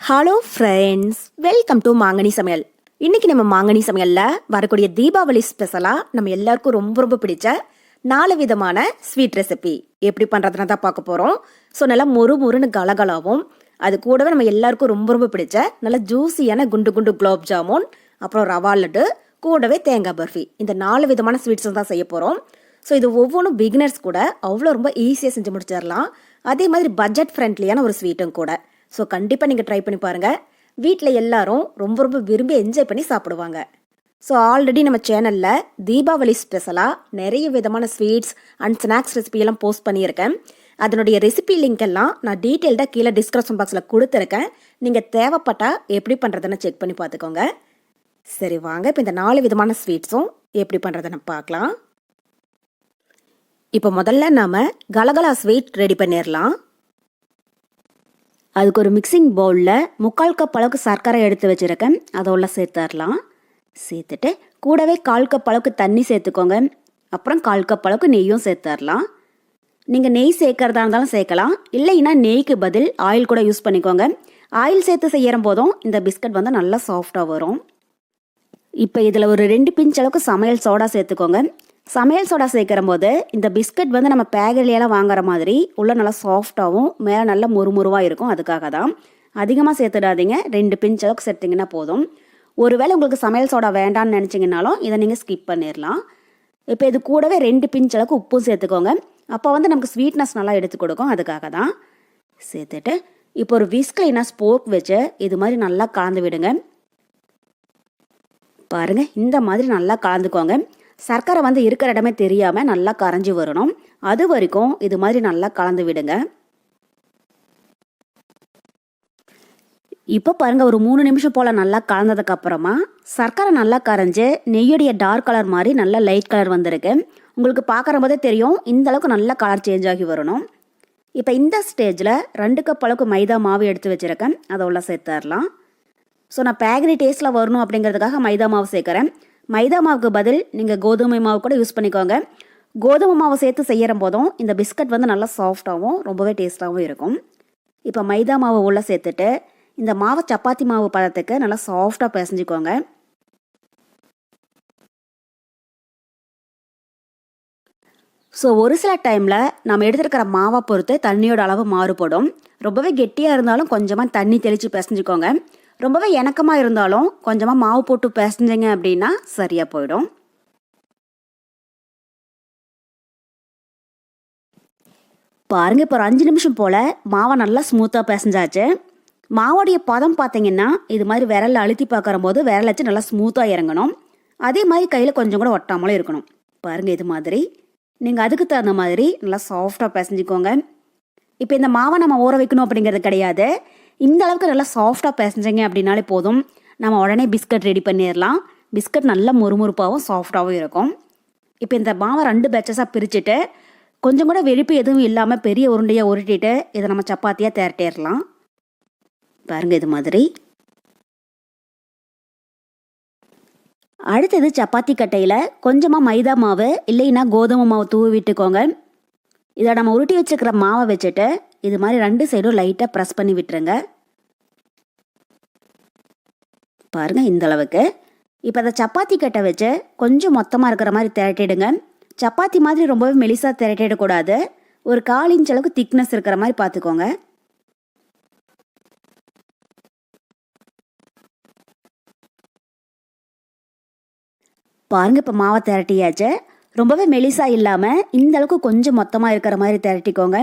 Hello friends welcome to மாங்கனி சமையல் இன்னைக்கு நம்ம மாங்கனி சமையலில் வரக்கூடிய தீபாவளி ஸ்பெஷலாக நம்ம எல்லாருக்கும் ரொம்ப ரொம்ப பிடிச்ச நாலு விதமான ஸ்வீட் ரெசிபி எப்படி பண்ணுறதுனா தான் பார்க்க போகிறோம் ஸோ நல்லா மொறு மொறுன்னு கலகலாவும். அது கூடவே நம்ம எல்லாருக்கும் ரொம்ப ரொம்ப பிடிச்ச நல்ல ஜூஸியான குண்டு குண்டு குலோப் ஜாமுன் அப்புறம் ரவா லட்டு கூடவே தேங்காய் பர்ஃபி. இந்த நாலு விதமான ஸ்வீட்ஸ் தான் செய்ய போகிறோம் ஸோ இது ஒவ்வொன்றும் பிகினர்ஸ் கூட அவ்வளோ ரொம்ப ஈஸியாக செஞ்சு முடிச்சிடலாம். அதே மாதிரி பட்ஜெட் ஃப்ரெண்ட்லியான ஒரு ஸ்வீட்டும் கூட. ஸோ கண்டிப்பாக நீங்கள் ட்ரை பண்ணி பாருங்கள் வீட்டில் எல்லாரும் ரொம்ப ரொம்ப விரும்பி என்ஜாய் பண்ணி சாப்பிடுவாங்க. ஸோ ஆல்ரெடி நம்ம சேனலில் தீபாவளி ஸ்பெஷலாக நிறைய விதமான ஸ்வீட்ஸ் அண்ட் ஸ்நாக்ஸ் ரெசிபியெல்லாம் போஸ்ட் பண்ணியிருக்கேன். அதனுடைய ரெசிபி லிங்க் எல்லாம் நான் டீட்டெயில்டாக கீழே டிஸ்கிரிப்ஷன் பாக்ஸில் கொடுத்துருக்கேன். நீங்கள் தேவைப்பட்டால் எப்படி பண்ணுறதுன்னு செக் பண்ணி பார்த்துக்கோங்க. சரி வாங்க. இப்போ இந்த நாலு விதமான ஸ்வீட்ஸும் எப்படி பண்ணுறதுன்னு பார்க்கலாம். இப்போ முதல்ல நாம் கலகலா ஸ்வீட் ரெடி பண்ணிடலாம் அதுக்கு ஒரு மிக்சிங் பவுலில் முக்கால் கப் அளவுக்கு சர்க்கரை எடுத்து வச்சுருக்கேன். அதோட சேர்த்துடலாம். சேர்த்துட்டு கூடவே கால் கப் அளவுக்கு தண்ணி சேர்த்துக்கோங்க. அப்புறம் கால் கப் அளவுக்கு நெய்யும் சேர்த்துடலாம். நீங்கள் நெய் சேர்க்கறதா இருந்தாலும் சேர்க்கலாம். இல்லைன்னா நெய்க்கு பதில் ஆயில் கூட யூஸ் பண்ணிக்கோங்க. ஆயில் சேர்த்து செய்யற போதும் இந்த பிஸ்கட் வந்து நல்லா சாஃப்டாக வரும். இப்போ இதில் ஒரு ரெண்டு பிஞ்ச் அளவுக்கு சமையல் சோடா சேர்த்துக்கோங்க. சமையல் சோடா சேர்க்கிற போது இந்த பிஸ்கட் வந்து நம்ம பேக்கரிலையெல்லாம் வாங்குற மாதிரி உள்ளே நல்லா சாஃப்டாகவும் மேலே நல்லா முறுமுறுவாக இருக்கும். அதுக்காக தான் அதிகமாக சேர்த்துடாதீங்க. ரெண்டு பிஞ்ச் அளவுக்கு சேர்த்திங்கன்னா போதும். ஒருவேளை உங்களுக்கு சமையல் சோடா வேண்டாம்னு நினச்சிங்கனாலும் இதை நீங்கள் ஸ்கிப் பண்ணிடலாம் இப்போ இது கூடவே ரெண்டு பிஞ்ச் அளவுக்கு உப்பும் சேர்த்துக்கோங்க. அப்போ வந்து நமக்கு ஸ்வீட்னஸ் நல்லா எடுத்து கொடுக்கும். அதுக்காக தான் சேர்த்துட்டு இப்போ ஒரு விஸ்கில் ஸ்போக் வச்சு இது மாதிரி நல்லா கலந்து விடுங்க. பாருங்கள் இந்த மாதிரி நல்லா கலந்துக்கோங்க. சர்க்கரை வந்து இருக்கிற இடமே தெரியாமல் நல்லா கரைஞ்சி வரணும். அது வரைக்கும் இது மாதிரி நல்லா கலந்து விடுங்க. இப்போ பாருங்கள் ஒரு மூணு நிமிஷம் போல் நல்லா கலந்ததுக்கப்புறமா சர்க்கரை நல்லா கரைஞ்சு நெய்யுடைய டார்க் கலர் மாதிரி நல்லா லைட் கலர் வந்திருக்கு. உங்களுக்கு பார்க்குற போதே தெரியும் இந்த அளவுக்கு நல்லா கலர் சேஞ்ச் ஆகி வரணும். இப்போ இந்த ஸ்டேஜில் ரெண்டு கப் அளவுக்கு மைதா மாவு எடுத்து வச்சுருக்கேன். அதை உள்ள சேர்த்துடலாம். ஸோ நான் பேக்கரி டேஸ்ட்டில் வரணும் அப்படிங்கிறதுக்காக மைதா மாவு சேர்க்குறேன். மைதா மாவுக்கு பதில் நீங்கள் கோதுமை மாவு கூட யூஸ் பண்ணிக்கோங்க. கோதுமை மாவு சேர்த்து செய்கிற போதும் இந்த பிஸ்கட் வந்து நல்லா சாஃப்டாகவும் ரொம்பவே டேஸ்ட்டாகவும் இருக்கும். இப்போ மைதா மாவு உள்ளே சேர்த்துட்டு இந்த மாவை சப்பாத்தி மாவு பதத்துக்கு நல்லா சாஃப்டாக பிசைஞ்சுக்கோங்க. ஸோ ஒரு சில டைமில் நம்ம எடுத்துருக்கிற மாவை பொறுத்து தண்ணியோட அளவு மாறுபடும். ரொம்பவே கெட்டியாக இருந்தாலும் கொஞ்சமாக தண்ணி தெளித்து பிசைஞ்சுக்கோங்க. ரொம்பவே இணக்கமாக இருந்தாலும் கொஞ்சமாக மாவு போட்டு பிசைஞ்சிங்க அப்படின்னா சரியாக போயிடும். பாருங்க இப்போ ஒரு அஞ்சு நிமிஷம் போல் மாவை நல்லா ஸ்மூத்தாக பிசைஞ்சாச்சு. மாவோடைய பதம் பார்த்தீங்கன்னா இது மாதிரி விரலில் அழுத்தி பார்க்குற போது விரல் வச்சு நல்லா ஸ்மூத்தாக இறங்கணும். அதே மாதிரி கையில் கொஞ்சம் கூட ஒட்டாமலும் இருக்கணும். பாருங்கள் இது மாதிரி. நீங்கள் அதுக்கு தகுந்த மாதிரி நல்லா சாஃப்டாக பிசைஞ்சிக்கோங்க. இப்போ இந்த மாவை நம்ம ஊற வைக்கணும் அப்படிங்கிறது கிடையாது. இந்த அளவுக்கு நல்லா சாஃப்டாக பிசைஞ்சிங்க அப்படின்னாலே போதும். நம்ம உடனே பிஸ்கட் ரெடி பண்ணிடலாம் பிஸ்கட் நல்லா முறுமுறுப்பாகவும் சாஃப்டாகவும் இருக்கும். இப்போ இந்த மாவை ரெண்டு பேச்சஸாக பிரிச்சுட்டு கொஞ்சம் கூட வெடிப்பு எதுவும் இல்லாமல் பெரிய உருண்டையாக உருட்டிட்டு இதை நம்ம சப்பாத்தியாக திரட்டிடலாம் பாருங்கள் இது மாதிரி. அடுத்தது சப்பாத்தி கட்டையில் கொஞ்சமாக மைதா மாவு இல்லைன்னா கோதுமை மாவு தூவி விட்டுக்கோங்க. இதை நம்ம உருட்டி வச்சுக்கிற மாவை வச்சுட்டு இது மாதிரி ரெண்டு சைடும் லைட்டாக ப்ரெஸ் பண்ணி விட்டுருங்க. பாருங்கள் இந்தளவுக்கு இப்போ அதை சப்பாத்தி கட்டை வச்சு கொஞ்சம் மொத்தமாக இருக்கிற மாதிரி திரட்டிடுங்க. சப்பாத்தி மாதிரி ரொம்பவே மெலிசாக திரட்டிடக்கூடாது ஒரு கால் இன்ச் அளவுக்கு திக்னஸ் இருக்கிற மாதிரி பார்த்துக்கோங்க பாருங்க இப்போ மாவை திரட்டியாச்சு. ரொம்பவே மெலிசாக இல்லாமல் இந்த அளவுக்கு கொஞ்சம் மொத்தமாக இருக்கிற மாதிரி திரட்டிக்கோங்க.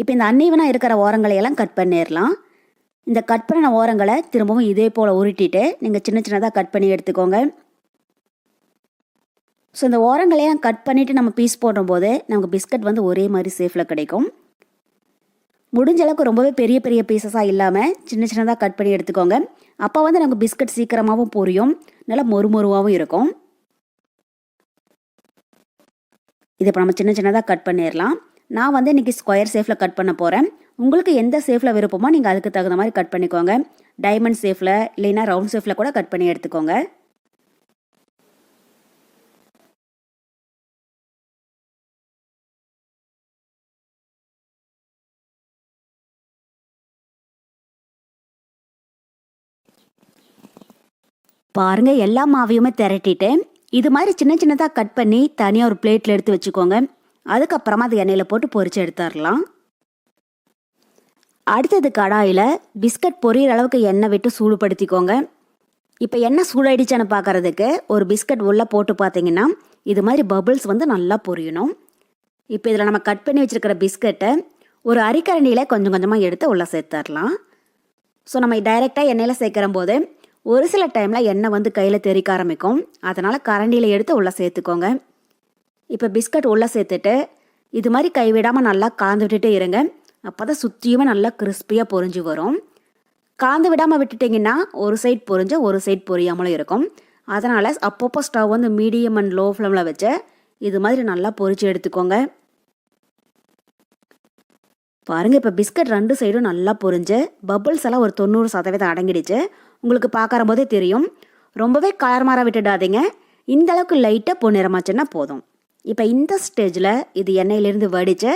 இப்போ இந்த அன்னீவனாக இருக்கிற ஓரங்களை எல்லாம் கட் பண்ணிடலாம் இந்த கட் பண்ணின ஓரங்களை திரும்பவும் இதே போல் உருட்டிட்டு நீங்கள் சின்ன சின்னதாக கட் பண்ணி எடுத்துக்கோங்க. ஸோ இந்த ஓரங்களையெல்லாம் கட் பண்ணிவிட்டு நம்ம பீஸ் போடும்போது நமக்கு பிஸ்கட் வந்து ஒரே மாதிரி சேஃபில் கிடைக்கும். முடிஞ்ச அளவுக்கு ரொம்பவே பெரிய பெரிய பீசஸாக இல்லாமல் சின்ன சின்னதாக கட் பண்ணி எடுத்துக்கோங்க. அப்போ வந்து நமக்கு பிஸ்கட் சீக்கிரமாகவும் பொரியும். நல்லா மொறுமொருவாகவும் இருக்கும். இது இப்போ நம்ம சின்ன சின்னதாக கட் பண்ணிடலாம் நான் வந்து இன்றைக்கி ஸ்கொயர் ஷேஃபில் கட் பண்ண போகிறேன் உங்களுக்கு எந்த ஷேஃபில் விருப்பமோ நீங்கள் அதுக்கு தகுந்த மாதிரி கட் பண்ணிக்கோங்க. டைமண்ட் ஷேஃபில் இல்லைன்னா ரவுண்ட் ஷேஃபில் கூட கட் பண்ணி எடுத்துக்கோங்க. பாருங்க எல்லா மாவையுமே திரட்டிட்டு இது மாதிரி சின்ன சின்னதாக கட் பண்ணி தனியாக ஒரு பிளேட்டில் எடுத்து வச்சுக்கோங்க. அதுக்கப்புறமா அது எண்ணெயில் போட்டு பொரித்து எடுத்துடலாம் அடுத்தது கடாயில் பிஸ்கட் பொரியிற அளவுக்கு எண்ணெய் விட்டு சூடுபடுத்திக்கோங்க. இப்போ எண்ணெய் சூடாயிடுச்சான்னு பார்க்கறதுக்கு ஒரு பிஸ்கட் உள்ளே போட்டு பார்த்தீங்கன்னா இது மாதிரி பபுள்ஸ் வந்து நல்லா பொரியணும். இப்போ இதில் நம்ம கட் பண்ணி வச்சுருக்கிற பிஸ்கட்டை ஒரு அரிக்கரண்டியில் கொஞ்சம் கொஞ்சமாக எடுத்து உள்ளே சேர்த்துடலாம் ஸோ நம்ம டைரெக்டாக எண்ணெயில் சேர்க்குற போது ஒரு சில டைமில் எண்ணெய் வந்து கையில் தெறிக்க ஆரம்பிக்கும். அதனால் கரண்டியில் எடுத்து உள்ளே சேர்த்துக்கோங்க. இப்போ பிஸ்கட் உள்ளே சேர்த்துட்டு இது மாதிரி கைவிடாமல் நல்லா கலந்து விட்டுட்டே இருங்க. அப்போ தான் சுற்றியுமே நல்லா கிறிஸ்பியாக பொரிஞ்சு வரும். கலந்து விடாமல் விட்டுட்டிங்கன்னா ஒரு சைட் பொரிஞ்சு ஒரு சைட் பொரியாமலும் இருக்கும். அதனால் அப்பப்போ ஸ்டவ் வந்து மீடியம் அண்ட் லோ ஃப்ளேமில் வச்சு இது மாதிரி நல்லா பொரிச்சு எடுத்துக்கோங்க. பாருங்கள் இப்போ பிஸ்கட் ரெண்டு சைடும் நல்லா பொரிஞ்சு பபுள்ஸ் எல்லாம் ஒரு தொண்ணூறு சதவீதம் அடங்கிடுச்சு. உங்களுக்கு பார்க்கற போதே தெரியும். ரொம்பவே கலர் மாற விட்டுடாதீங்க. இந்த அளவுக்கு லைட்டாக பொன்னிறமாச்சுன்னா போதும். இப்போ இந்த ஸ்டேஜில் இது எண்ணெயிலேருந்து வடித்து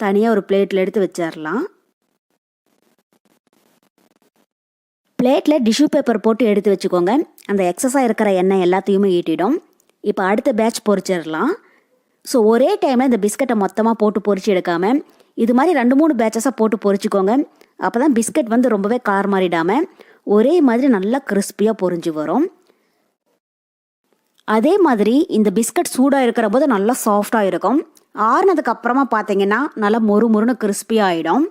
தனியாக ஒரு பிளேட்டில் எடுத்து வச்சிடலாம் பிளேட்டில் டிஷ்யூ பேப்பர் போட்டு எடுத்து வச்சுக்கோங்க. அந்த எக்ஸஸாக இருக்கிற எண்ணெய் எல்லாத்தையுமே ஈட்டிடும். இப்போ அடுத்த பேட்ச் பொறிச்சிடலாம் ஸோ ஒரே டைமில் இந்த பிஸ்கட்டை மொத்தமாக போட்டு பொறிச்சு எடுக்காமல் இது மாதிரி ரெண்டு மூணு பேட்சஸாக போட்டு பொறிச்சிக்கோங்க அப்போ தான் பிஸ்கட் வந்து ரொம்பவே கார் மாறிடாமல் ஒரே மாதிரி நல்லா கிறிஸ்பியாக பொரிஞ்சு வரும். அதே மாதிரி இந்த பிஸ்கட் சூடாக இருக்கிற போது நல்லா சாஃப்டாக இருக்கும். ஆறுனதுக்கு அப்புறமா பார்த்தீங்கன்னா நல்லா மொறு மொறுன்னு கிறிஸ்பியாக ஆகிடும்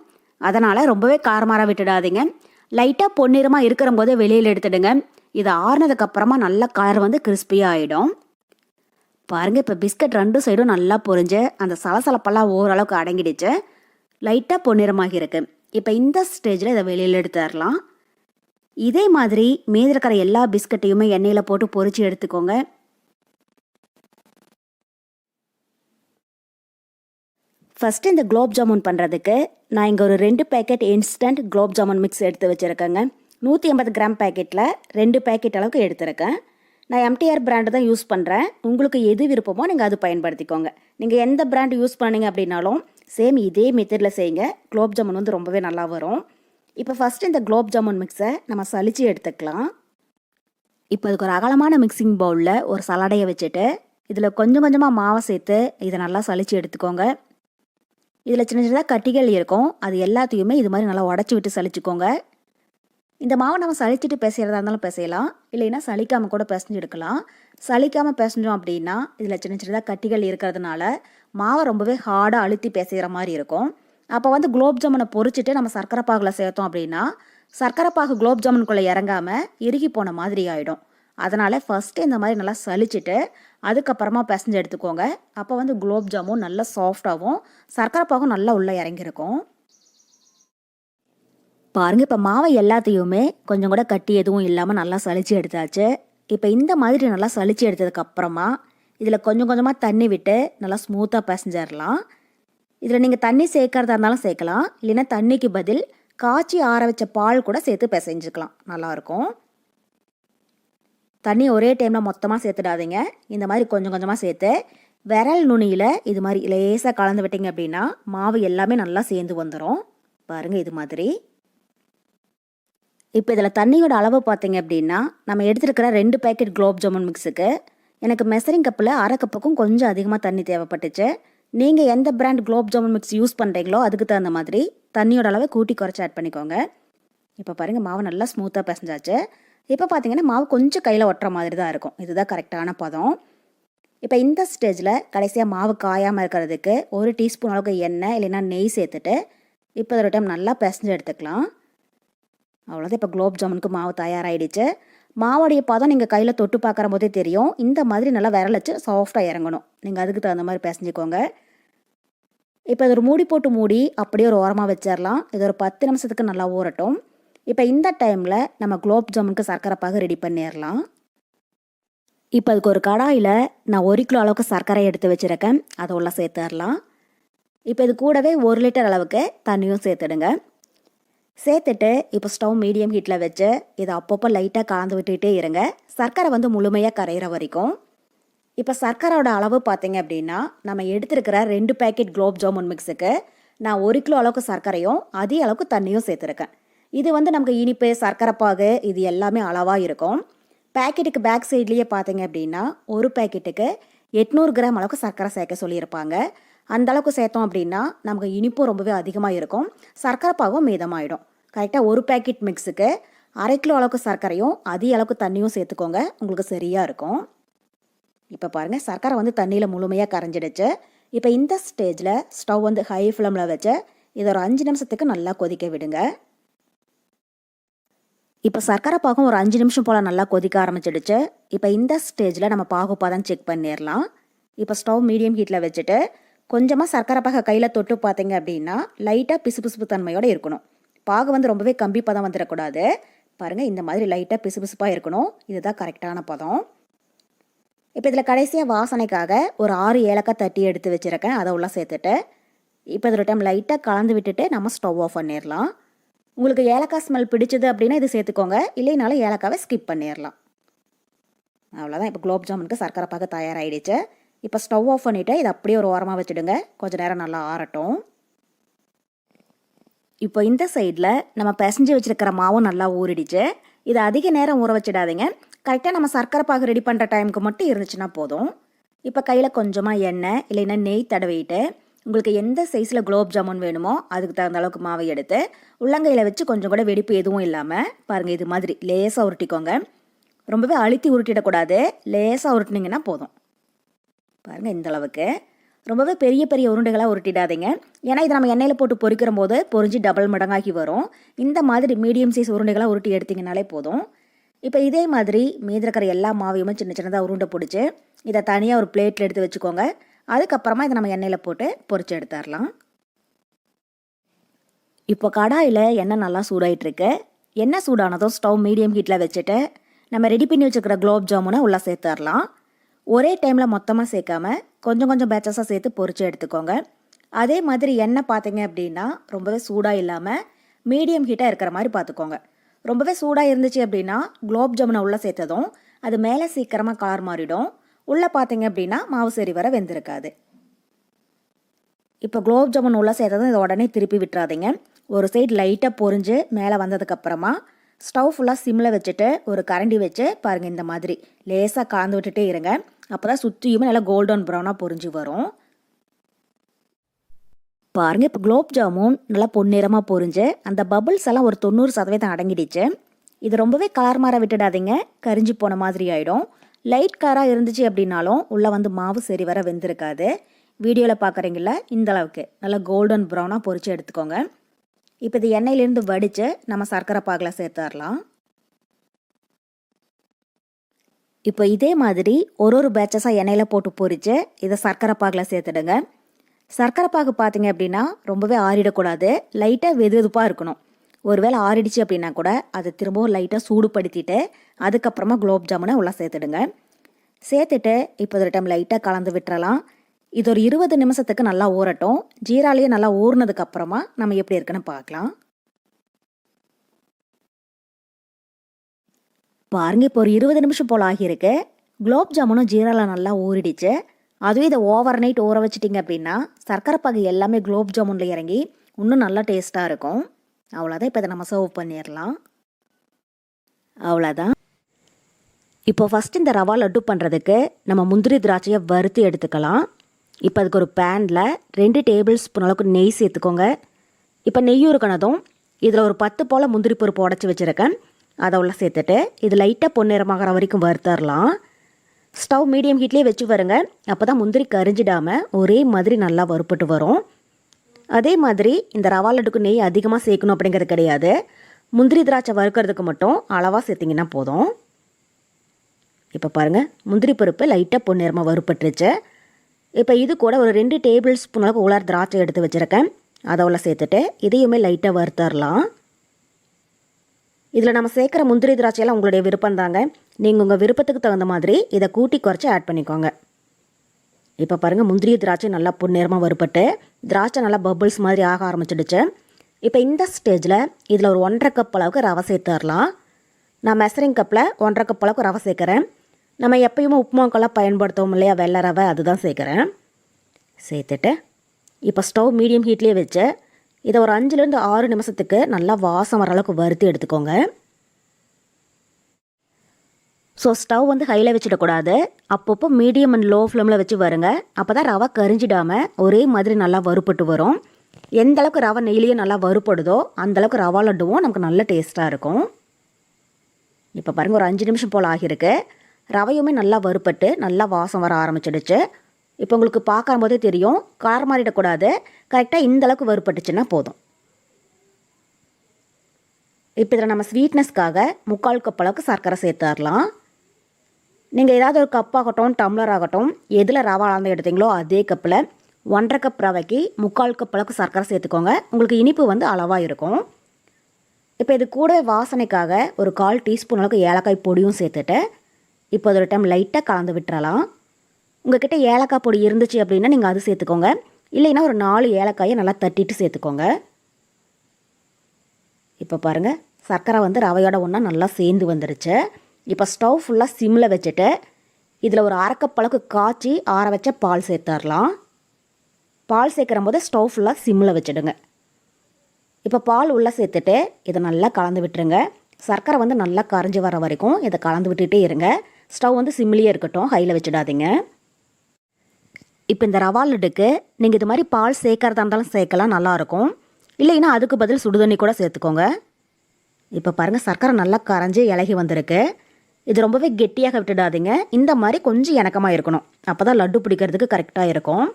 அதனால் ரொம்பவே காரமாராக விட்டுடாதீங்க. லைட்டாக பொன்னிறமாக இருக்கிற போதே வெளியில் எடுத்துடுங்க. இது ஆறுனதுக்கு அப்புறமா நல்லா கலர் வந்து கிறிஸ்பியாக ஆகிடும் பாருங்கள் இப்போ பிஸ்கட் ரெண்டு சைடும் நல்லா பொரிஞ்சு அந்த சலசலப்பெல்லாம் ஓரளவுக்கு அடங்கிடுச்சு. லைட்டாக பொன்னிறமாக இருக்கு. இப்போ இந்த ஸ்டேஜில் இதை வெளியில் எடுத்துடலாம். இதே மாதிரி மீதி இருக்கிற எல்லா பிஸ்கட்டையுமே எண்ணெயில் போட்டு பொறிச்சு எடுத்துக்கோங்க. ஃபஸ்ட்டு இந்த குலோப் ஜாமுன் பண்ணுறதுக்கு நான் இங்கே ஒரு ரெண்டு packet instant gulab jamun mix எடுத்து வச்சுருக்கேங்க. நூற்றி ஐம்பது கிராம் பேக்கெட்டில் ரெண்டு பேக்கெட் அளவுக்கு எடுத்திருக்கேன். நான் எம்டிஆர் பிராண்டு தான் யூஸ் பண்ணுறேன் உங்களுக்கு எது விருப்பமோ நீங்கள் அது பயன்படுத்திக்கோங்க. நீங்கள் எந்த பிராண்டு யூஸ் பண்ணீங்க அப்படின்னாலும் சேம் இதே மெத்தடில் செய்யுங்க. குலோப் ஜாமுன் வந்து ரொம்பவே நல்லா வரும். இப்போ ஃபஸ்ட்டு இந்த குலோப் ஜாமுன் மிக்ஸை நம்ம சளிச்சு எடுத்துக்கலாம். இப்போ அதுக்கு ஒரு அகலமான மிக்சிங் பவுலில் ஒரு சலடையை வச்சுட்டு இதில் கொஞ்சம் கொஞ்சமாக மாவை சேர்த்து இதை நல்லா சளிச்சு எடுத்துக்கோங்க. இதில் சின்ன சின்னதாக கட்டிகள் இருக்கும். அது எல்லாத்தையுமே இது மாதிரி நல்லா உடச்சி விட்டு சளிச்சுக்கோங்க. இந்த மாவை நம்ம சலிச்சிட்டு பேசுகிறதா இருந்தாலும் பேசலாம் இல்லைன்னா சலிக்காமல் கூட பிசைஞ்சு எடுக்கலாம். சலிக்காமல் பிசைஞ்சோம் அப்படின்னா இதில் சின்ன சின்னதாக கட்டிகள் இருக்கிறதுனால மாவை ரொம்பவே ஹார்டாக அழுத்தி பேசுகிற மாதிரி இருக்கும். அப்போ வந்து குலோப் ஜாமுனை பொறிச்சிட்டு நம்ம சர்க்கரை பாகில் சேர்த்தோம் அப்படின்னா சர்க்கரை பாகு குலோப் ஜாமுனுக்குள்ளே இறங்காமல் இறுகி போன மாதிரி ஆகிடும் அதனால் ஃபஸ்ட்டு இந்த மாதிரி நல்லா சலிச்சிட்டு அதுக்கப்புறமா பிசைஞ்சு எடுத்துக்கோங்க. அப்போ வந்து குலோப் ஜாமுன் நல்லா சாஃப்டாகவும் சர்க்கரை பாகம் நல்லா உள்ளே இறங்கியிருக்கும். பாருங்கள் இப்போ மாவை எல்லாத்தையுமே கொஞ்சம் கூட கட்டி எதுவும் இல்லாமல் நல்லா சளிச்சு எடுத்தாச்சு. இப்போ இந்த மாதிரி நல்லா சளிச்சு எடுத்ததுக்கப்புறமா இதில் கொஞ்சம் கொஞ்சமாக தண்ணி விட்டு நல்லா ஸ்மூத்தாக பிசைஞ்சிடலாம் இதில் நீங்கள் தண்ணி சேர்க்கறதா இருந்தாலும் சேர்க்கலாம். இல்லைன்னா தண்ணிக்கு பதில் காய்ச்சி ஆற வச்ச பால் கூட சேர்த்து பிசைஞ்சுக்கலாம். நல்லாயிருக்கும் தண்ணி ஒரே டைமில் மொத்தமாக சேர்த்துடாதீங்க. இந்த மாதிரி கொஞ்சம் கொஞ்சமாக சேர்த்து விரல் நுனியில் இது மாதிரி லேசாக கலந்து விட்டீங்க அப்படின்னா மாவு எல்லாமே நல்லா சேர்ந்து வந்துடும் பாருங்கள் இது மாதிரி. இப்போ இதில் தண்ணியோட அளவு பார்த்தீங்க அப்படின்னா நம்ம எடுத்துருக்கிற ரெண்டு பேக்கெட் குலோப் ஜாமுன் மிக்ஸுக்கு எனக்கு மெசரிங் கப்பில் அரை கப்புக்கும் கொஞ்சம் அதிகமாக தண்ணி தேவைப்பட்டுச்சு. நீங்கள் எந்த brand gulab jamun mix use பண்ணுறீங்களோ அதுக்கு தகுந்த மாதிரி தண்ணியோட அளவை கூட்டி குறைச்சி ஆட் பண்ணிக்கோங்க. இப்போ பாருங்கள் மாவு நல்லா ஸ்மூத்தாக பிசைஞ்சாச்சு. இப்போ பார்த்தீங்கன்னா மாவு கொஞ்சம் கையில் ஒட்டுற மாதிரி தான் இருக்கும். இதுதான் கரெக்டான பதம். இப்போ இந்த ஸ்டேஜில் கடைசியாக மாவு காயாமல் இருக்கிறதுக்கு ஒரு டீஸ்பூன் அளவுக்கு எண்ணெய் இல்லைன்னா நெய் சேர்த்துட்டு இப்போ ஒரு டைம் நல்லா பிசைஞ்சு எடுத்துக்கலாம். அவ்வளோதான் இப்போ குலோப் ஜாமுனுக்கு மாவு தயாராகிடுச்சு மாவுடைய பதம் நீங்கள் கையில் தொட்டு பார்க்குற போதே தெரியும். இந்த மாதிரி நல்லா விரல் வச்சு சாஃப்டாக இறங்கணும். நீங்கள் அதுக்கு தகுந்த மாதிரி பிசைஞ்சிக்கோங்க. இப்போ இது ஒரு மூடி போட்டு மூடி அப்படியே ஒரு ஓரமாக வச்சிடலாம் இது ஒரு பத்து நிமிஷத்துக்கு நல்லா ஊறட்டும். இப்போ இந்த டைமில் நம்ம குலோப் ஜாமுனுக்கு சர்க்கரை பாகு ரெடி பண்ணிடலாம் இப்போ அதுக்கு ஒரு கடாயில் நான் ஒரு கிலோ அளவுக்கு சர்க்கரை எடுத்து வச்சுருக்கேன். அதை உள்ள சேர்த்துடலாம் இப்போ இது கூடவே ஒரு லிட்டர் அளவுக்கு தண்ணியும் சேர்த்துடுங்க. சேர்த்துட்டு இப்போ ஸ்டவ் மீடியம் ஹீட்டில் வச்சு இதை அப்பப்போ லைட்டாக கலந்து விட்டுக்கிட்டே இருங்க. சர்க்கரை வந்து முழுமையாக கரையிற வரைக்கும். இப்போ சர்க்கரையோட அளவு பார்த்தீங்க அப்படின்னா நம்ம எடுத்துருக்கிற ரெண்டு பேக்கெட் குலோப் ஜாமுன் மிக்ஸுக்கு நான் ஒரு கிலோ அளவுக்கு சர்க்கரையும் அதே அளவுக்கு தண்ணியும் சேர்த்துருக்கேன். இது வந்து நமக்கு இனிப்பு சர்க்கரை பாகு இது எல்லாமே அளவாக இருக்கும். பேக்கெட்டுக்கு பேக் சைட்லேயே பார்த்தீங்க அப்படின்னா ஒரு பேக்கெட்டுக்கு எட்நூறு கிராம் அளவுக்கு சர்க்கரை சேர்க்க சொல்லியிருப்பாங்க. அந்த அளவுக்கு சேர்த்தோம் அப்படின்னா நமக்கு இனிப்பும் ரொம்பவே அதிகமாக இருக்கும். சர்க்கரை பாகும் மீதமாயிடும். கரெக்டாக ஒரு பேக்கெட் மிக்ஸுக்கு அரை கிலோ அளவுக்கு சர்க்கரையும் அதிக அளவுக்கு தண்ணியும் சேர்த்துக்கோங்க. உங்களுக்கு சரியாக இருக்கும். இப்போ பாருங்கள் சர்க்கரை வந்து தண்ணியில் முழுமையாக கரைஞ்சிடுச்சு. இப்போ இந்த ஸ்டேஜில் ஸ்டவ் வந்து ஹை ஃப்ளேமில் வச்சு இதை ஒரு அஞ்சு நிமிஷத்துக்கு நல்லா கொதிக்க விடுங்க. இப்போ சர்க்கரை பாகம் ஒரு அஞ்சு நிமிஷம் போல் நல்லா கொதிக்க ஆரம்பிச்சிடுச்சு. இப்போ இந்த ஸ்டேஜில் நம்ம பாகு தான் செக் பண்ணிடலாம். இப்போ ஸ்டவ் மீடியம் ஹீட்டில் வச்சுட்டு கொஞ்சமாக சர்க்கரை பாக கையில் தொட்டு பார்த்தீங்க அப்படின்னா லைட்டாக பிசுபிசுப்பு தன்மையோடு இருக்கணும். பாகு வந்து ரொம்பவே கம்பி பதம் வந்துடக்கூடாது. பாருங்கள் இந்த மாதிரி லைட்டாக பிசுபிசுப்பாக இருக்கணும். இதுதான் கரெக்டான பதம். இப்போ இதில் கடைசியாக வாசனைக்காக ஒரு ஆறு ஏலக்காய் தட்டி எடுத்து வச்சுருக்கேன். அதை உள்ள சேர்த்துட்டு இப்போ இதில் டைம் லைட்டாக கலந்து விட்டுட்டு நம்ம ஸ்டவ் ஆஃப் பண்ணிடலாம். உங்களுக்கு ஏலக்காய் ஸ்மெல் பிடிச்சது அப்படின்னா இது சேர்த்துக்கோங்க. இல்லைனாலும் ஏலக்காவை ஸ்கிப் பண்ணிடலாம் அவ்வளோதான் இப்போ குலோப் ஜாமுனுக்கு சர்க்கரை பாக தயாராகிடுச்சு இப்போ ஸ்டவ் ஆஃப் பண்ணிவிட்டு இதை அப்படியே ஒரு ஓரமாக வச்சுடுங்க. கொஞ்சம் நேரம் நல்லா ஆறட்டும். இப்போ இந்த சைடில் நம்ம பிசைஞ்சு வச்சுருக்கிற மாவும் நல்லா ஊறிடுச்சு. இதை அதிக நேரம் ஊற வச்சிடாதீங்க. கரெக்டாக நம்ம சர்க்கரை பாகு ரெடி பண்ணுற டைமுக்கு மட்டும் இருந்துச்சுன்னா போதும். இப்போ கையில் கொஞ்சமாக எண்ணெய் இல்லைன்னா நெய் தடவிட்டு உங்களுக்கு எந்த சைஸில் குலோப் ஜாமுன் வேணுமோ அதுக்கு தகுந்த அளவுக்கு மாவை எடுத்து உள்ளங்கையில் வச்சு கொஞ்சம் கூட வெடிப்பு எதுவும் இல்லாமல் பாருங்கள் இது மாதிரி லேசாக உருட்டிக்கோங்க. ரொம்பவே அழுத்தி உருட்டிடக்கூடாது. லேசாக உருட்டினீங்கன்னா போதும். பாருங்கள் இந்த அளவுக்கு. ரொம்பவே பெரிய பெரிய உருண்டைகளாக உருட்டிடாதீங்க. ஏன்னா இதை நம்ம எண்ணெயில் போட்டு பொறிக்கிற போது பொரிஞ்சு டபுள் மடங்காகி வரும். இந்த மாதிரி மீடியம் சைஸ் உருண்டைகளாக உருட்டி எடுத்திங்கனாலே போதும். இப்போ இதே மாதிரி மீதி இருக்கிற எல்லா மாவையுமே சின்ன சின்னதாக உருண்டை பிடிச்சி இதை தனியாக ஒரு பிளேட்டில் எடுத்து வச்சுக்கோங்க. அதுக்கப்புறமா இதை நம்ம எண்ணெயில் போட்டு பொரிச்சு எடுத்துடலாம். இப்போ கடாயில் எண்ணெய் நல்லா சூடாயிட்டுருக்கு. எண்ணெய் சூடானதும் ஸ்டவ் மீடியம் ஹீட்டில் வச்சுட்டு நம்ம ரெடி பண்ணி வச்சுக்கிற குலோப் ஜாமுனை உள்ளே சேர்த்துடலாம். ஒரே டைமில் மொத்தமாக சேர்க்காம கொஞ்சம் கொஞ்சம் பேச்சஸாக சேர்த்து பொறிச்சு எடுத்துக்கோங்க. அதே மாதிரி எண்ணெய் பார்த்தீங்க அப்படின்னா ரொம்பவே சூடாக இல்லாமல் மீடியம் ஹீட்டாக இருக்கிற மாதிரி பார்த்துக்கோங்க. ரொம்பவே சூடாக இருந்துச்சு அப்படின்னா குலோப் ஜாமுனை உள்ளே சேர்த்ததும் அது மேலே சீக்கிரமாக கலர் மாறிடும். உள்ளே பார்த்தீங்க அப்படின்னா மாவு சரி வர வெந்திருக்காது. இப்போ குலோப் ஜாமுன் உள்ளே சேர்த்ததும் இதை உடனே திருப்பி விட்டுறாதீங்க. ஒரு சைடு லைட்டாக பொரிஞ்சு மேலே வந்ததுக்கப்புறமா ஸ்டவ் ஃபுல்லாக சிம்மில் வச்சுட்டு ஒரு கரண்டி வச்சு பாருங்கள் இந்த மாதிரி. லேசாக காந்து விட்டுட்டே இருங்க. அப்போ தான் சுற்றியுமே நல்லா கோல்டன் ப்ரௌனாக பொரிஞ்சு வரும். பாருங்கள் இப்போ குலோப் ஜாமுன் நல்லா பொன்னிறமாக பொரிஞ்சு அந்த பபுள்ஸ் எல்லாம் ஒரு தொண்ணூறு சதவீதம் அடங்கிடுச்சு. இது ரொம்பவே கலர் மாற விட்டுடாதீங்க. கரிஞ்சு போன மாதிரி ஆகிடும் லைட் காராக இருந்துச்சு அப்படின்னாலும் உள்ளே வந்து மாவு சரி வர வெந்திருக்காது. வீடியோவில் பார்க்குறீங்கள இந்த அளவுக்கு. நல்லா கோல்டன் ப்ரௌனாக பொறிச்சு எடுத்துக்கோங்க. இப்போ இது எண்ணெயிலேருந்து வடித்து நம்ம சர்க்கரை பாகில் சேர்த்துடலாம் இப்போ இதே மாதிரி ஒரு ஒரு பேட்சஸாக எண்ணெயில் போட்டு பொரித்து இதை சர்க்கரை பாகில் சேர்த்துடுங்க. சர்க்கரை பாகு பார்த்தீங்க அப்படின்னா ரொம்பவே ஆறிடக்கூடாது. லைட்டாக வெது வெதுப்பாக இருக்கணும். ஒருவேளை ஆறிடுச்சு அப்படின்னா கூட அதை திரும்பவும் லைட்டாக சூடுபடுத்திட்டு அதுக்கப்புறமா குலோப் ஜாமுனை உள்ளே சேர்த்துடுங்க. சேர்த்துட்டு இப்போ ஒரு டைம் லைட்டாக கலந்து விட்டுறலாம். இது ஒரு இருபது நிமிஷத்துக்கு நல்லா ஊறட்டும். ஜீராலேயே நல்லா ஊறினதுக்கப்புறமா நம்ம எப்படி இருக்குன்னு பார்க்கலாம். பாருங்க இப்போ ஒரு இருபது நிமிஷம் போல் ஆகியிருக்கு. குலோப் ஜாமுனும் ஜீராலாம் நல்லா ஊறிடுச்சு. அதுவும் இதை ஓவர் நைட் ஊற வச்சிட்டிங்க அப்படின்னா சர்க்கரை பாகு எல்லாமே குலோப் ஜாமுனில் இறங்கி இன்னும் நல்லா டேஸ்ட்டாக இருக்கும். அவ்வளோதான். இப்போ இதை நம்ம சர்வ் பண்ணிடலாம். அவ்வளோதான். இப்போ ஃபஸ்ட் இந்த ரவா லட்டு பண்ணுறதுக்கு நம்ம முந்திரி திராட்சையை வறுத்து எடுத்துக்கலாம். இப்போ அதுக்கு ஒரு பேனில் ரெண்டு டேபிள் ஸ்பூன் அளவுக்கு நெய் சேர்த்துக்கோங்க. இப்போ நெய்யும் இருக்கணதும் இதில் ஒரு பத்து போல் முந்திரி பருப்பு உடச்சி வச்சுருக்கேன். அதை உள்ள சேர்த்துட்டு இது லைட்டாக பொன்னிறமாகற வரைக்கும் வறுத்தரலாம். ஸ்டவ் மீடியம் ஹீட்லேயே வச்சு வருங்க. அப்போ தான் முந்திரி கரிஞ்சிடாமல் ஒரே மாதிரி நல்லா வறுப்பட்டு வரும். அதே மாதிரி இந்த ரவா லட்டுக்கு நெய் அதிகமாக சேர்க்கணும் அப்படிங்கிறது கிடையாது. முந்திரி திராட்சை வறுக்கிறதுக்கு மட்டும் அளவாக சேர்த்திங்கன்னா போதும். இப்போ பாருங்கள் முந்திரி பருப்பு லைட்டாக பொன்னிறமாக வறுப்பட்டுருச்சு இப்போ இது கூட ஒரு ரெண்டு டேபிள் ஸ்பூன் அளவுக்கு உலர் திராட்சை எடுத்து வச்சுருக்கேன். அதை உள்ள சேர்த்துட்டு இதையுமே லைட்டாக வறுத்தரலாம். இதில் நம்ம சேர்க்குற முந்திரி திராட்சையெல்லாம் உங்களுடைய விருப்பம் தாங்க நீங்கள் உங்கள் விருப்பத்துக்கு தகுந்த மாதிரி இதை கூட்டி குறைச்சி ஆட் பண்ணிக்கோங்க. இப்போ பாருங்கள் முந்திரி திராட்சை நல்லா பொன்னிறமாக வறுபட்டு திராட்சை நல்லா பபிள்ஸ் மாதிரி ஆக ஆரம்பிச்சிடுச்சு. இப்போ இந்த ஸ்டேஜில் இதில் ஒரு ஒன்றரை கப் அளவுக்கு ரவை சேர்த்துடலாம். நான் மெசரிங் கப்பில் ஒன்றரை கப் அளவுக்கு ரவை சேர்க்குறேன். நம்ம எப்பயுமே உப்புமாக்கெல்லாம் பயன்படுத்துவோம் இல்லையா வெள்ளை ரவை அதுதான் சேர்க்குறேன். சேர்த்துட்டு இப்போ ஸ்டவ் மீடியம் ஹீட்லேயே வச்சு இதை ஒரு அஞ்சுலேருந்து ஆறு நிமிஷத்துக்கு நல்லா வாசம் வர அளவுக்கு வறுத்து எடுத்துக்கோங்க. ஸோ ஸ்டவ் வந்து ஹையில் வச்சிடக்கூடாது. அப்பப்போ மீடியம் அண்ட் லோ ஃப்ளேமில் வச்சு வருங்க. அப்போ தான் ரவை கரிஞ்சிடாமல் ஒரே மாதிரி நல்லா வறுப்பட்டு வரும். எந்த அளவுக்கு ரவை நெய்லேயே நல்லா வறுப்படுதோ அந்த அளவுக்கு ரவா லட்டுவும் நமக்கு நல்ல டேஸ்ட்டாக இருக்கும். இப்போ பாருங்கள் ஒரு அஞ்சு நிமிஷம் போல் ஆகியிருக்கு. ரவையுமே நல்லா வறுப்பட்டு நல்லா வாசம் வர ஆரம்பிச்சிடுச்சு. இப்போ உங்களுக்கு பார்க்கும்போதே தெரியும் கார் மாறிடக்கூடாது. கரெக்டாக இந்தளவுக்கு வறுப்பட்டுச்சுன்னா போதும். இப்போ இதில் நம்ம ஸ்வீட்னஸ்க்காக முக்கால் கப் அளவுக்கு சர்க்கரை சேர்த்துடலாம். நீங்கள் ஏதாவது ஒரு கப் ஆகட்டும் டம்ளர் ஆகட்டும் எதில் ரவா அளந்து எடுத்தீங்களோ அதே கப்பில் ஒன்றரை கப் ரவைக்கு முக்கால் கப் அளவுக்கு சர்க்கரை சேர்த்துக்கோங்க. உங்களுக்கு இனிப்பு வந்து அளவாக இருக்கும். இப்போ இது கூட வாசனைக்காக ஒரு கால் டீஸ்பூன் அளவுக்கு ஏலக்காய் பொடியும் சேர்த்துட்டு இப்போ ஒரு டைம் லைட்டாக கலந்து விட்டுறலாம். உங்ககிட்ட ஏலக்காய் பொடி இருந்துச்சு அப்படின்னா நீங்கள் அது சேர்த்துக்கோங்க. இல்லைன்னா ஒரு நாலு ஏலக்காயை நல்லா தட்டிட்டு சேர்த்துக்கோங்க. இப்போ பாருங்கள் சர்க்கரை வந்து ரவையோட ஒன்றா நல்லா சேர்ந்து வந்துடுச்சு இப்போ ஸ்டவ் ஃபுல்லாக சிம்மில் வச்சுட்டு இதில் ஒரு அரைக்கப் காய்ச்சி ஆற வச்ச பால் சேர்த்துடலாம் பால் சேர்க்குற போது ஸ்டவ் ஃபுல்லாக சிம்மில் வச்சுடுங்க. இப்போ பால் உள்ளே சேர்த்துட்டு இதை நல்லா கலந்து விட்டுருங்க. சர்க்கரை வந்து நல்லா கரைஞ்சி வர வரைக்கும் இதை கலந்து விட்டுட்டே இருங்க. ஸ்டவ் வந்து சிம்மிலேயே இருக்கட்டும் ஹையில் வச்சிடாதீங்க. இப்போ இந்த ரவா லட்டுக்கு நீங்கள் இது மாதிரி பால் சேர்க்கறதா இருந்தாலும் சேர்க்கலாம் நல்லாயிருக்கும் இல்லைன்னா அதுக்கு பதில் சுடுதண்ணி கூட சேர்த்துக்கோங்க. இப்போ பாருங்கள் சர்க்கரை நல்லா கரைஞ்சி இலகி வந்திருக்கு. இது ரொம்பவே கெட்டியாக விட்டுடாதீங்க. இந்த மாதிரி கொஞ்சம் இணக்கமாக இருக்கணும். அப்போ தான் லட்டு பிடிக்கிறதுக்கு கரெக்டாக இருக்கும்.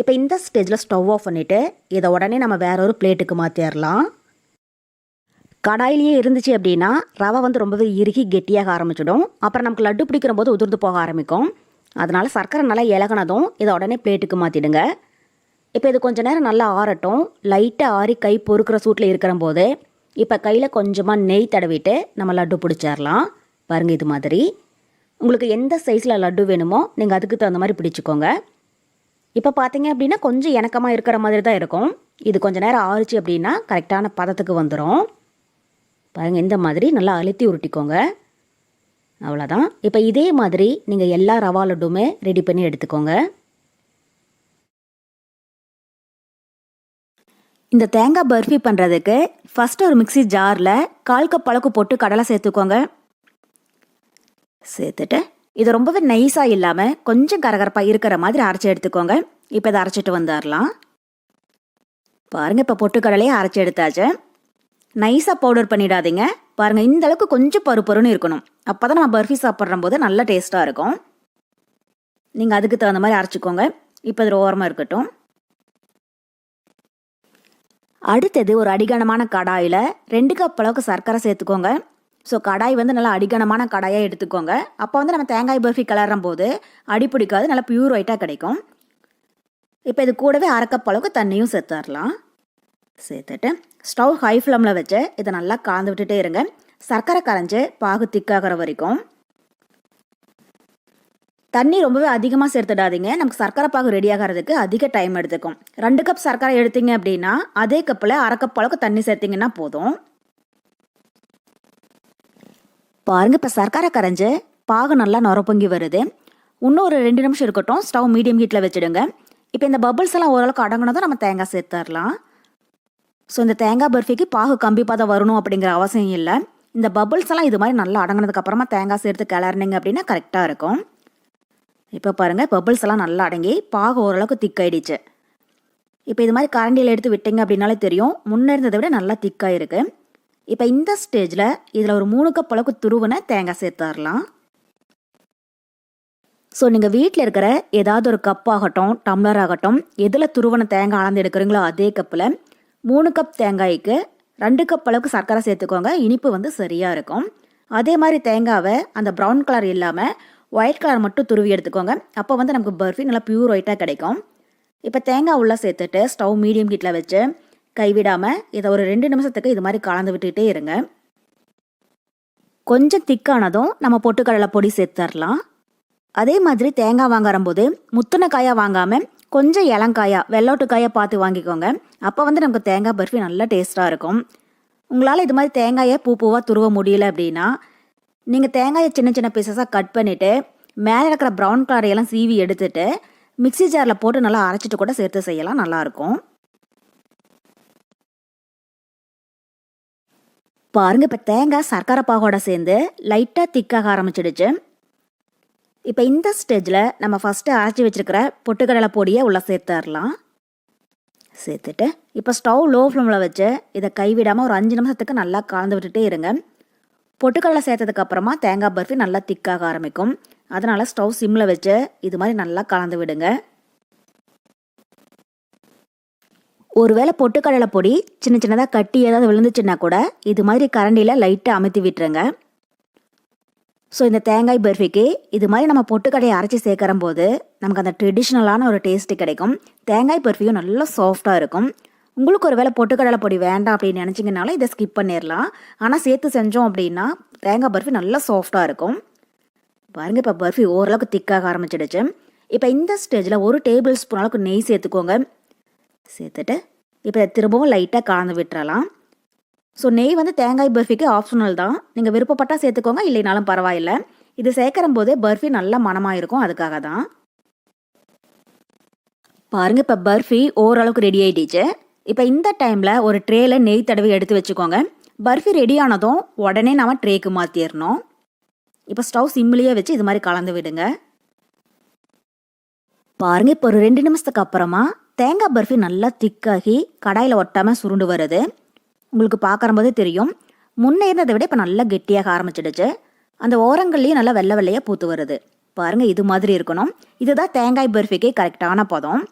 இப்போ இந்த ஸ்டேஜில் ஸ்டவ் ஆஃப் பண்ணிவிட்டு இதை உடனே நம்ம வேற ஒரு பிளேட்டுக்கு மாற்றிடலாம் கடாயிலேயே இருந்துச்சு அப்படின்னா ரவை வந்து ரொம்பவே இறுகி கெட்டியாக ஆரம்பிச்சிடும். அப்புறம் நமக்கு லட்டு பிடிக்கிற போது உதிர்ந்து போக ஆரம்பிக்கும். அதனால் சர்க்கரை நல்லா இலகினதும் இதை உடனே பிளேட்டுக்கு மாற்றிடுங்க இப்போ இது கொஞ்சம் நேரம் நல்லா ஆறட்டும். லைட்டாக ஆறி கை பொறுக்கிற சூட்டில் இருக்கிற போது இப்போ கையில் கொஞ்சமாக நெய் தடவிட்டு நம்ம லட்டு பிடிச்சிடலாம் பாருங்கள் இது மாதிரி. உங்களுக்கு எந்த சைஸில் லட்டு வேணுமோ நீங்கள் அதுக்கு தகுந்த மாதிரி பிடிச்சிக்கோங்க. இப்போ பார்த்தீங்க அப்படின்னா கொஞ்சம் இணக்கமாக இருக்கிற மாதிரி தான் இருக்கும். இது கொஞ்சம் நேரம் ஆறுச்சு அப்படின்னா கரெக்டான பதத்துக்கு வந்துடும் பாருங்கள் இந்த மாதிரி நல்லா அழுத்தி உருட்டிக்கோங்க. அவ்வளோதான் இப்போ இதே மாதிரி நீங்கள் எல்லா ரவா லட்டுமே ரெடி பண்ணி எடுத்துக்கோங்க. இந்த தேங்காய் பர்ஃபி பண்ணுறதுக்கு ஃபஸ்ட்டு ஒரு மிக்ஸி ஜாரில் கால் கப் அளவுக்கு போட்டு கடலை சேர்த்துக்கோங்க. சேர்த்துட்டு இது ரொம்பவே நைஸாக இல்லாமல் கொஞ்சம் கரகரப்பாக இருக்கிற மாதிரி அரைச்சி எடுத்துக்கோங்க. இப்போ இதை அரைச்சிட்டு வந்துடலாம். பாருங்கள் இப்போ பொட்டுக்கடலையே அரைச்சி எடுத்தாச்சு. நைஸாக பவுடர் பண்ணிடாதீங்க. பாருங்கள் இந்த அளவுக்கு கொஞ்சம் பருப்பருன்னு இருக்கணும். அப்போ தான் நம்ம பர்ஃபி சாப்பிட்ற போது நல்ல டேஸ்ட்டாக இருக்கும். நீங்கள் அதுக்கு தகுந்த மாதிரி அரைச்சிக்கோங்க. இப்போ இது ஓரமாக இருக்கட்டும். அடுத்தது ஒரு அடிகனமான கடாயில் ரெண்டு கப் அளவுக்கு சர்க்கரை சேர்த்துக்கோங்க. ஸோ கடாய் வந்து நல்லா அடிகனமான கடாயாக எடுத்துக்கோங்க. அப்போ வந்து நம்ம தேங்காய் பர்ஃபி கிளறும் போது அடி பிடிக்காது நல்லா பியூர் ஒயிட்டாக கிடைக்கும். இப்போ இது கூடவே அரைக்கப்பளவுக்கு அளவுக்கு தண்ணியும் சேர்த்துடலாம் சேர்த்துட்டு ஸ்டவ் ஹை ஃப்ளேமில் வச்சு இதை நல்லா கலந்து விட்டுட்டே இருங்க. சர்க்கரை கரைஞ்சி பாகு திக்காகிற வரைக்கும். தண்ணி ரொம்பவே அதிகமாக சேர்த்துடாதீங்க. நமக்கு சர்க்கரை பாகு ரெடி ஆகிறதுக்கு அதிக டைம் எடுத்துக்கும். ரெண்டு கப் சர்க்கரை எடுத்தீங்க அப்படின்னா அதே கப்பில் அரை கப் அளவுக்கு தண்ணி சேர்த்திங்கன்னா போதும். பாருங்க இப்போ சர்க்கரை கரைஞ்சு பாகு நல்லா நுரப்பொங்கி வருது. இன்னும் ஒரு ரெண்டு நிமிஷம் இருக்கட்டும் ஸ்டவ் மீடியம் ஹீட்டில் வச்சுடுங்க. இப்போ இந்த பபிள்ஸ் எல்லாம் ஓரளவுக்கு அடங்கினதும் நம்ம தேங்காய் சேர்த்துடலாம். ஸோ இந்த தேங்காய் பர்ஃபிக்கு பாகு கம்பிப்பாக தான் வரணும் அப்படிங்கிற அவசியம் இல்லை. இந்த பபிள்ஸ் எல்லாம் இது மாதிரி நல்லா அடங்கினதுக்கப்புறமா தேங்காய் சேர்த்து கிளறினீங்க அப்படின்னா கரெக்டாக இருக்கும். இப்போ பாருங்கள் பபிள்ஸ் எல்லாம் நல்லா அடங்கி பாகு ஓரளவுக்கு திக்காயிடுச்சு இப்போ இது மாதிரி கரண்டியில் எடுத்து விட்டீங்க அப்படின்னாலே தெரியும். முன்னே இருந்ததை விட நல்லா திக்காக இருக்குது இப்போ இந்த ஸ்டேஜில் இதில் ஒரு மூணு கப் அளவுக்கு துருவனை தேங்காய் சேர்த்துடலாம் ஸோ நீங்கள் வீட்டில் இருக்கிற ஏதாவது ஒரு கப் ஆகட்டும் டம்ளர் ஆகட்டும் எதில் துருவன தேங்காய் அளந்து எடுக்கிறீங்களோ அதே கப்பில் மூணு கப் தேங்காய்க்கு ரெண்டு கப் அளவுக்கு சர்க்கரை சேர்த்துக்கோங்க. இனிப்பு வந்து சரியாக இருக்கும். அதே மாதிரி தேங்காவை அந்த ப்ரௌன் கலர் இல்லாமல் ஒயிட் கலர் மட்டும் துருவி எடுத்துக்கோங்க. அப்போ வந்து நமக்கு பர்ஃபி நல்லா ப்யூர் ஒயிட்டாக கிடைக்கும். இப்போ தேங்காய் உள்ளே சேர்த்துட்டு ஸ்டவ் மீடியம் ஹீட்டில் வச்சு கைவிடாமல் இதை ஒரு ரெண்டு நிமிஷத்துக்கு இது மாதிரி கலந்து விட்டுக்கிட்டே இருங்க. கொஞ்சம் திக்கானதும் நம்ம பொட்டுக்கடலை பொடி சேர்த்துடலாம். அதே மாதிரி தேங்காய் வாங்கும்போது முத்துன காயாக வாங்காமல் கொஞ்சம் இளங்காயா வெள்ளோட்டுக்காயை பார்த்து வாங்கிக்கோங்க. அப்போ வந்து நமக்கு தேங்காய் பர்ஃபி நல்லா டேஸ்ட்டாக இருக்கும். உங்களால் இது மாதிரி தேங்காயை பூ பூவாக துருவ முடியல அப்படின்னா நீங்கள் தேங்காயை சின்ன சின்ன பீசஸாக கட் பண்ணிவிட்டு மேலே இருக்கிற ப்ரௌன் கலரையெல்லாம் சீவி எடுத்துட்டு மிக்ஸி ஜாரில் போட்டு நல்லா அரைச்சிட்டு கூட சேர்த்து செய்யலாம் நல்லாயிருக்கும் பாருங்க இப்போ தேங்காய் சர்க்கரை பாகோட சேர்ந்து லைட்டாக திக்காக ஆரம்பிச்சிடுச்சு. இப்போ இந்த ஸ்டேஜில் நம்ம ஃபஸ்ட்டு அரைச்சி வச்சிருக்கிற பொட்டுக்கடலை பொடியை உள்ளே சேர்த்துடலாம். சேர்த்துட்டு இப்போ ஸ்டவ் லோ ஃப்ளேமில் வச்சு இதை கைவிடாமல் ஒரு அஞ்சு நிமிஷத்துக்கு நல்லா கலந்து விட்டுட்டே இருங்க. பொட்டுக்கடலை சேர்த்ததுக்கப்புறமா தேங்காய் பர்ஃபி நல்லா திக்காக ஆரம்பிக்கும். அதனால் ஸ்டவ் சிம்மில் வச்சு இது மாதிரி நல்லா கலந்து விடுங்க. ஒருவேளை பொட்டுக்கடலை பொடி சின்ன சின்னதாக கட்டி ஏதாவது விழுந்துச்சுன்னா கூட இது மாதிரி கரண்டியில் லைட்டாக அமுத்தி விட்டுருங்க. ஸோ இந்த தேங்காய் பர்ஃபிக்கு இது மாதிரி நம்ம பொட்டுக்கடையை அரைச்சி சேர்க்கறம் போது நமக்கு அந்த ட்ரெடிஷ்னலான ஒரு டேஸ்ட்டு கிடைக்கும். தேங்காய் பர்ஃபியும் நல்லா சாஃப்டாக இருக்கும். உங்களுக்கு ஒரு வேளை பொட்டுக்கடலை பொடி வேண்டாம் அப்படின்னு நினச்சிங்கனாலும் இதை ஸ்கிப் பண்ணிடலாம் ஆனால் சேர்த்து செஞ்சோம் அப்படின்னா தேங்காய் பர்ஃபி நல்லா சாஃப்டாக இருக்கும். பாருங்க இப்போ பர்ஃபி ஓரளவுக்கு திக்காக ஆரம்பிச்சிடுச்சு. இப்போ இந்த ஸ்டேஜில் ஒரு டேபிள் ஸ்பூன் அளவுக்கு நெய் சேர்த்துக்கோங்க. சேர்த்துட்டு இப்போ திரும்பவும் லைட்டாக கலந்து விட்டுறலாம். ஸோ நெய் வந்து தேங்காய் பர்ஃபிக்கு ஆப்ஷனல் தான். நீங்கள் விருப்பப்பட்டால் சேர்த்துக்கோங்க இல்லைனாலும் பரவாயில்ல. இது சேர்க்கிற போதே பர்ஃபி நல்ல மனமாக இருக்கும் அதுக்காக தான். பாருங்க இப்போ பர்ஃபி ஓரளவுக்கு ரெடி ஆகிடுச்சு இப்போ இந்த டைமில் ஒரு ட்ரேல நெய் தடவி எடுத்து வச்சுக்கோங்க. பர்ஃபி ரெடி ஆனதும் உடனே நாம ட்ரேக்கு மாற்றிடணும் இப்போ ஸ்டவ் சிம்மிலேயே வச்சு இது மாதிரி கலந்து விடுங்க. பாருங்க இப்போ ஒரு ரெண்டு நிமிஷத்துக்கு அப்புறமா தேங்காய் பர்ஃபி நல்லா திக்காகி கடாயில் ஒட்டாமல் சுருண்டு வருது. உங்களுக்கு பார்க்குறம்போதே தெரியும். முன்னே இருந்ததை விட இப்போ நல்லா கெட்டியாக ஆரம்பிச்சிடுச்சு. அந்த ஓரங்கள்லேயும் நல்லா வெள்ளை வெள்ளையாக பூத்து வருது. பாருங்கள் இது மாதிரி இருக்கணும். இதுதான் தேங்காய் பர்ஃபிக்கு கரெக்டான பதம்.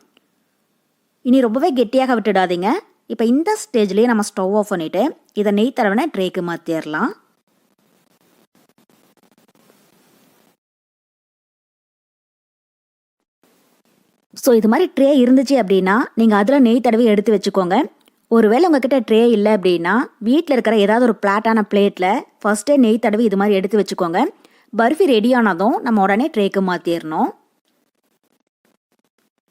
இனி ரொம்பவே கெட்டியாக விட்டுடாதீங்க. இப்போ இந்த ஸ்டேஜ்லேயே நம்ம ஸ்டவ் ஆஃப் பண்ணிவிட்டு இதை நெய் தடவின ட்ரேக்கு மாற்றிடலாம் ஸோ இது மாதிரி ட்ரே இருந்துச்சு அப்படின்னா நீங்கள் அதில் நெய் தடவி எடுத்து வச்சுக்கோங்க. ஒருவேளை உங்ககிட்ட ட்ரே இல்லை அப்படின்னா வீட்டில் இருக்கிற ஏதாவது ஒரு பிளாட்டான பிளேட்டில் ஃபஸ்ட்டே நெய் தடவி இது மாதிரி எடுத்து வச்சுக்கோங்க. பர்ஃபி ரெடியானதும் நம்ம உடனே ட்ரேக்கு மாற்றிடணும்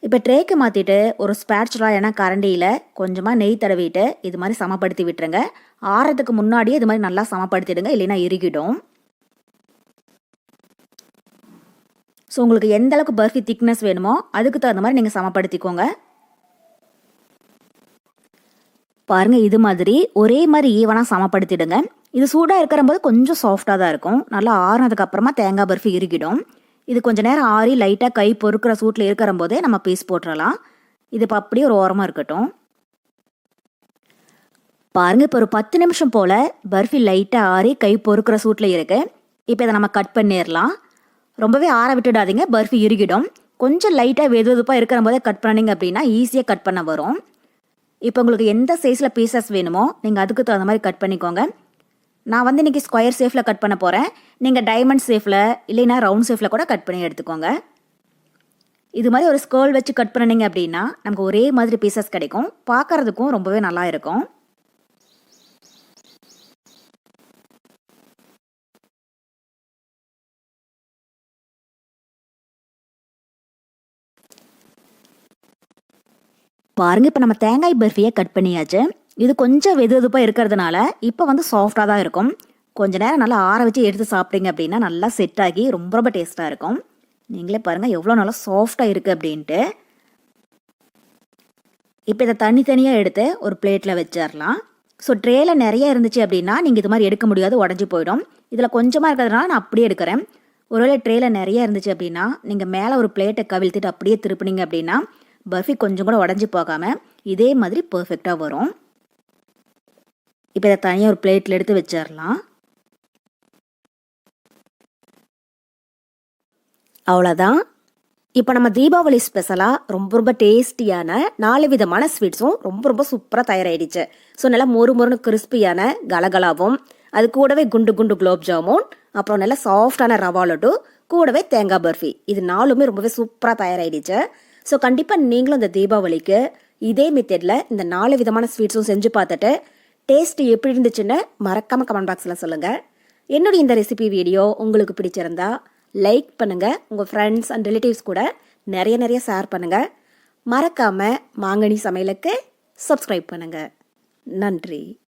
இப்போ ட்ரேக்கு மாற்றிட்டு ஒரு ஸ்பேட்சுலா ஏன்னா கரண்டியில் கொஞ்சமாக நெய் தடவிட்டு இது மாதிரி சமப்படுத்தி விட்டுருங்க. ஆறதுக்கு முன்னாடியே இது மாதிரி நல்லா சமப்படுத்திடுங்க இல்லைன்னா இறுகிடும். ஸோ உங்களுக்கு எந்த அளவுக்கு பர்ஃபி திக்னஸ் வேணுமோ அதுக்கு தகுந்த மாதிரி நீங்கள் சமப்படுத்திக்கோங்க. பாருங்கள் இது மாதிரி ஒரே மாதிரி ஈவனாக சமப்படுத்திடுங்க. இது சூடாக இருக்கிறம்போது கொஞ்சம் சாஃப்டாக தான் இருக்கும். நல்லா ஆறுனதுக்கப்புறமா தேங்காய் பர்ஃபி இறுக்கிடும் இது கொஞ்சம் நேரம் ஆறி லைட்டாக கை பொறுக்கிற சூட்டில் இருக்கிற போதே நம்ம பீஸ் போட்டுறலாம். இது இப்போ அப்படியே ஒரு ஓரமாக இருக்கட்டும். பாருங்கள் இப்போ ஒரு பத்து நிமிஷம் போல் பர்ஃபி லைட்டாக ஆறி கை பொறுக்கிற சூட்டில் இருக்குது இப்போ இதை நம்ம கட் பண்ணிடலாம். ரொம்பவே ஆற விட்டுடாதீங்க பர்ஃபி இறுகிடும். கொஞ்சம் லைட்டாக வெது வெதுப்பாக இருக்கிற போதே கட் பண்ணிங்க அப்படின்னா ஈஸியாக கட் பண்ண வரும். இப்போ உங்களுக்கு எந்த சைஸில் பீசஸ் வேணுமோ நீங்கள் அதுக்கு தகுந்த மாதிரி கட் பண்ணிக்கோங்க. நான் வந்து இன்றைக்கி ஸ்கொயர் ஷேஃபில் கட் பண்ண போகிறேன் நீங்கள் டைமண்ட் ஷேஃபில் இல்லைன்னா ரவுண்ட் ஷேஃபில் கூட கட் பண்ணி எடுத்துக்கோங்க. இது மாதிரி ஒரு ஸ்கேர்ல் வச்சு கட் பண்ணினீங்க அப்படின்னா நமக்கு ஒரே மாதிரி பீசஸ் கிடைக்கும். பார்க்கறதுக்கும் ரொம்பவே நல்லா இருக்கும். பாருங்க இப்போ நம்ம தேங்காய் பர்ஃபியை கட் பண்ணியாச்சு. இது கொஞ்சம் வெது வெதுப்பாக இருக்கிறதுனால இப்போ வந்து சாஃப்டாக தான் இருக்கும். கொஞ்ச நேரம் நல்லா ஆற வச்சு எடுத்து சாப்பிட்டீங்க அப்படின்னா நல்லா செட் ஆகி ரொம்ப ரொம்ப டேஸ்ட்டாக இருக்கும். நீங்களே பாருங்கள் எவ்வளோ நல்லா சாஃப்டாக இருக்குது அப்படின்ட்டு. இப்போ இதை தனித்தனியாக எடுத்து ஒரு பிளேட்டில் வச்சிடலாம். ஸோ ட்ரேயில் நிறைய இருந்துச்சு அப்படின்னா நீங்கள் இது மாதிரி எடுக்க முடியாது உடஞ்சி போயிடும். இதில் கொஞ்சமாக இருக்கிறதுனால நான் அப்படியே எடுக்கிறேன். ஒருவேளை ட்ரேயில் நிறைய இருந்துச்சு அப்படின்னா நீங்கள் மேலே ஒரு பிளேட்டை கவிழ்த்துட்டு அப்படியே திருப்பினீங்க அப்படின்னா பர்ஃபி கொஞ்சம் கூட உடஞ்சி போகாமல் இதே மாதிரி பர்ஃபெக்டாக வரும். இப்போ இதை தனியாக ஒரு பிளேட்டில் எடுத்து வச்சிடலாம். அவ்வளோதான் இப்போ நம்ம தீபாவளி ஸ்பெஷலாக ரொம்ப ரொம்ப டேஸ்டியான நாலு விதமான ஸ்வீட்ஸும் ரொம்ப ரொம்ப சூப்பராக தயாராகிடுச்சு ஸோ நல்லா மொறு மொறுன்னு கிறிஸ்பியான கலகலாவும் அது கூடவே குண்டு குண்டு குலோப் ஜாமுன் அப்புறம் நல்லா சாஃப்டான ரவா லட்டு கூடவே தேங்காய் பர்ஃபி. இது நாலுமே ரொம்பவே சூப்பராக தயாராகிடுச்சு ஸோ கண்டிப்பாக நீங்களும் இந்த தீபாவளிக்கு இதே மெத்தடில் இந்த நாலு விதமான ஸ்வீட்ஸும் செஞ்சு பார்த்துட்டு டேஸ்ட் எப்படி இருந்துச்சுன்னு மறக்காமல் கமெண்ட் பாக்ஸில் சொல்லுங்கள் என்னுடைய இந்த ரெசிபி வீடியோ உங்களுக்கு பிடிச்சிருந்தா லைக் பண்ணுங்கள் உங்கள் ஃப்ரெண்ட்ஸ் அண்ட் ரிலேட்டிவ்ஸ் கூட நிறைய நிறைய ஷேர் பண்ணுங்கள் மறக்காமல் மாங்கனி சமையலுக்கு சப்ஸ்கிரைப் பண்ணுங்கள் நன்றி.